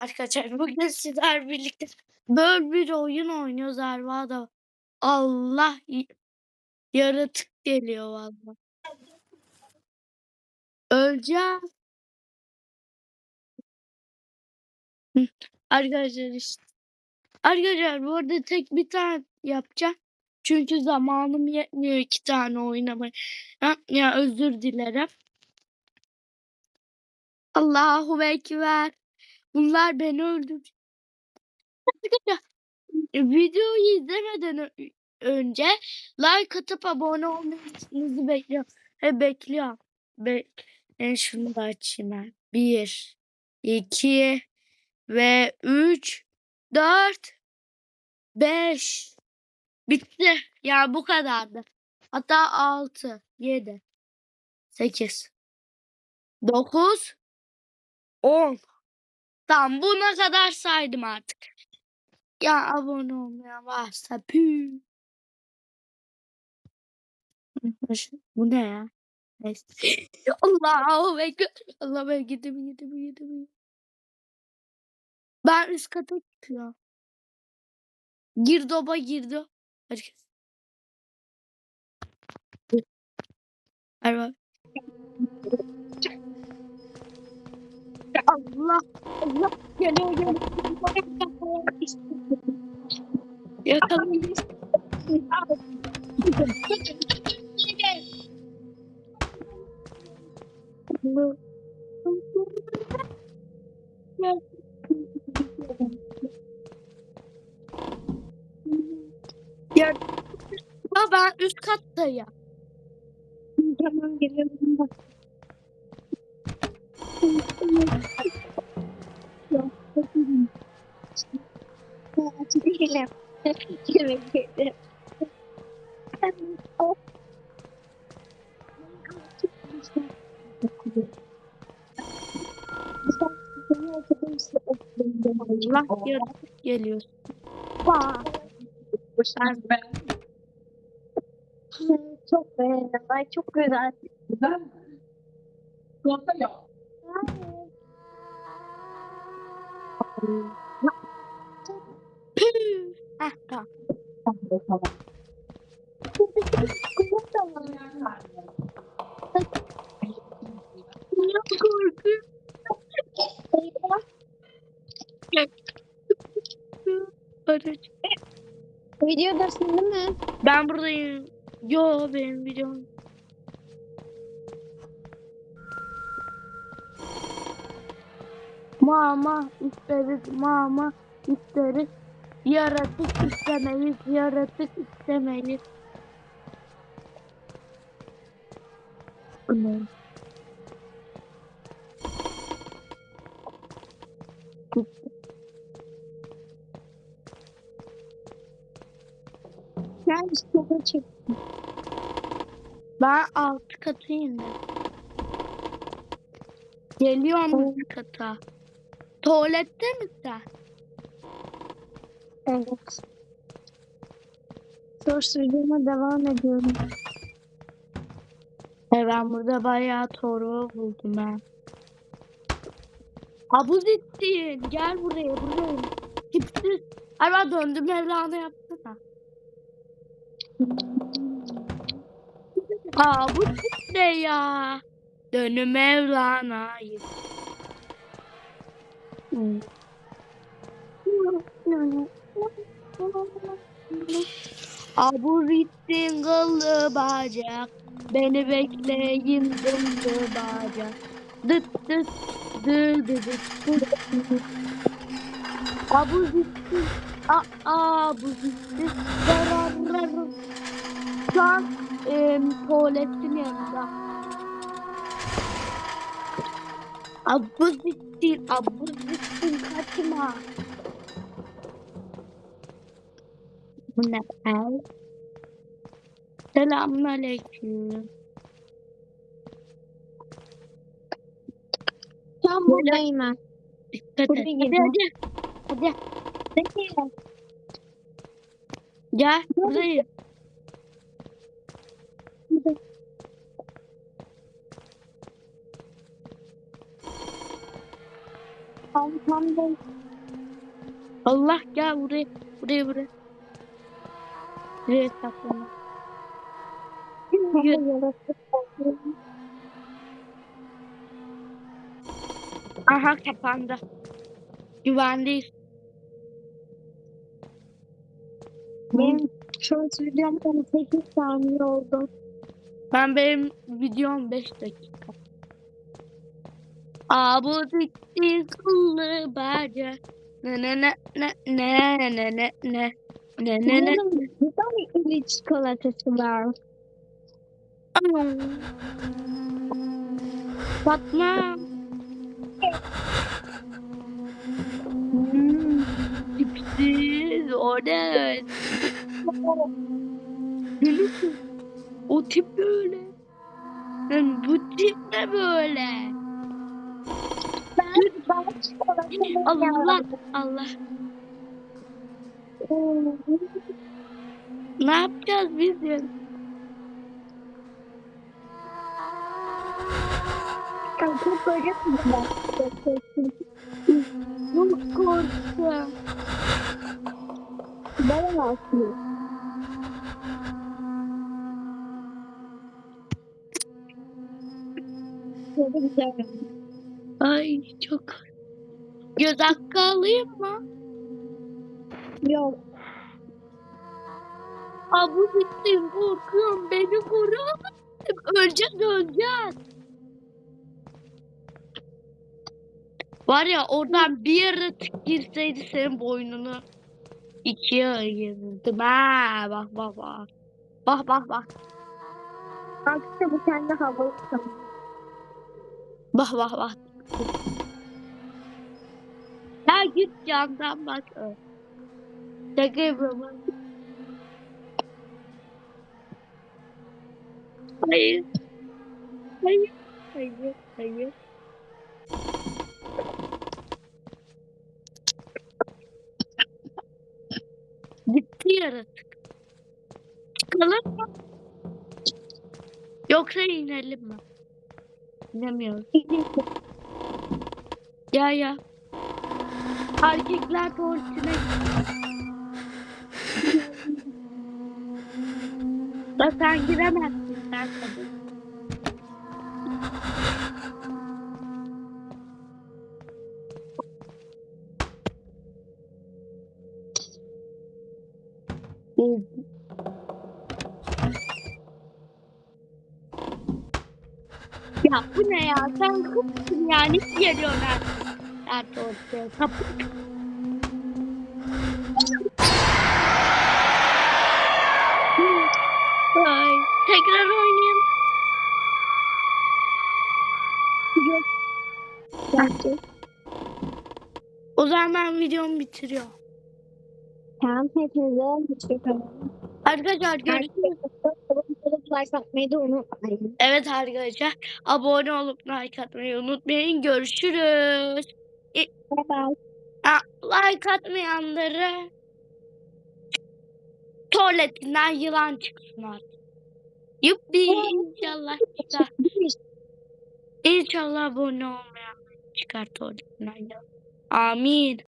Arkadaşlar bugün sizler birlikte böyle bir oyun oynuyoruz Erva'da. Allah yaratık geliyor valla. Öleceğim. Arkadaşlar işte. Arkadaşlar bu arada tek bir tane yapacağım. Çünkü zamanım yetmiyor iki tane oynamaya. Ya, ya özür dilerim. Allahu Ekber. Bunlar beni. Arkadaşlar videoyu izlemeden önce like atıp abone olmanızı bekliyorum. He bekliyorum. Be ben şunu da açayım ben. Bir, iki ve üç, dört, beş. Bitti. Ya bu kadardı. Hatta altı, yedi, sekiz, dokuz, on. Tamam buna kadar saydım artık. Ya abone olmayan varsa pü. Bu ne ya? Allahu Ekber. Allah'ım ben gidip gidip gidip. Ben üst kata çıkıyorum. Girdoba girdi. Herkes. Merhaba. Allah Allah geliyor geliyor. Yakalayın. Ya, ya ben üst kattayım. Tamam geliyorum bak. Değilim. Evet, değilim. Allah yaratık geliyor. Çok beğendim. Ay çok güzel. Güzel mi? Çikolata yok. Heh, tamam. Ya korkuyorum. Araç. Videodasın değil mi? Ben buradayım. Yo benim videom. Mama isteriz, mama isteriz. Yaratık istemeyiz, yaratık istemeyiz. Ne? Ben işte çek. Ben alt katı indim. Geliyorum alt kata. Tuvalette misin? Evet. Source videoma devam ediyorum. E ben burada bayağı toru buldum ben. Abuzittin gel buraya buraya. Tipsiz. Ay ben döndüm Mevlana yapsana. Aa bu tip ne ya? Dönüm Mevlana'yı. Hmm. Abuzittin kıllı bacak. Beni bekleyin döndü bacak. Dıt dıt dı dı dıt dıt. Abuzittin. Aa abuzittin. Zararlarım. Şu an em, tuvaletin yanında. Abuzittin. Abuzittin kaçma. Bu ne? El? Selamun aleyküm. Tam buradayım ben. Dikkat et. Hadi hadi. Hadi. Peki. Gel buradayım. Arkamda Allah gel buraya. Buraya buraya. Buraya saklanma. Aha kapandı. Güvendeyiz. Benim short videom 18 saniye oldu. Ben benim videom 5 dakika. Aa bu dikti kıllı baca. Ne ne ne ne ne ne ne ne ne ne ne ne bir tane ili çikolatası var. Fatma. Hmm, tipsiz o ne? Delisin. O tip böyle. Yani bu tip ne böyle? Allah Allah. Ne yapacağız bizim? Kanka böyle mi? Çok korktum. Ben aslında. Çok güzel. Ay çok. Göz hakkı alayım mı? Yok. Aa bu bittim korkuyorum beni koru. Öleceğiz öleceğiz. Var ya oradan bir yere girseydi senin boynunu ikiye ayırırdım. Ha bak bak bak. Bak bak bak. Aksine bu kendi havalı. Bak bak bak. Ya git camdan bak. Şaka yapıyorum. Hayır. Hayır. Hayır. Hayır. Gitti yaratık. Çıkalım mı? Yoksa inelim mi? İnemiyoruz. Ya ya. Erkekler tuvaletine Da sen giremezsin sen kadın. Ya bu ne ya? Sen kızsın yani. Geliyorsun artık. Artık ortaya. Ay, tekrar oynayalım. Yok. Bence. O zaman ben videomu bitiriyorum. Tamam hepinize hoşçakalın. Arkadaşlar görüşürüz. Like atmayı da unutmayın. Evet arkadaşlar abone olup like atmayı unutmayın. Görüşürüz. Bye bye. Ha, like atmayanları tuvaletinden yılan çıksın artık. Yuppi inşallah çıkar. İnşallah abone olmayan çıkar tuvaletinden yılan. Amin.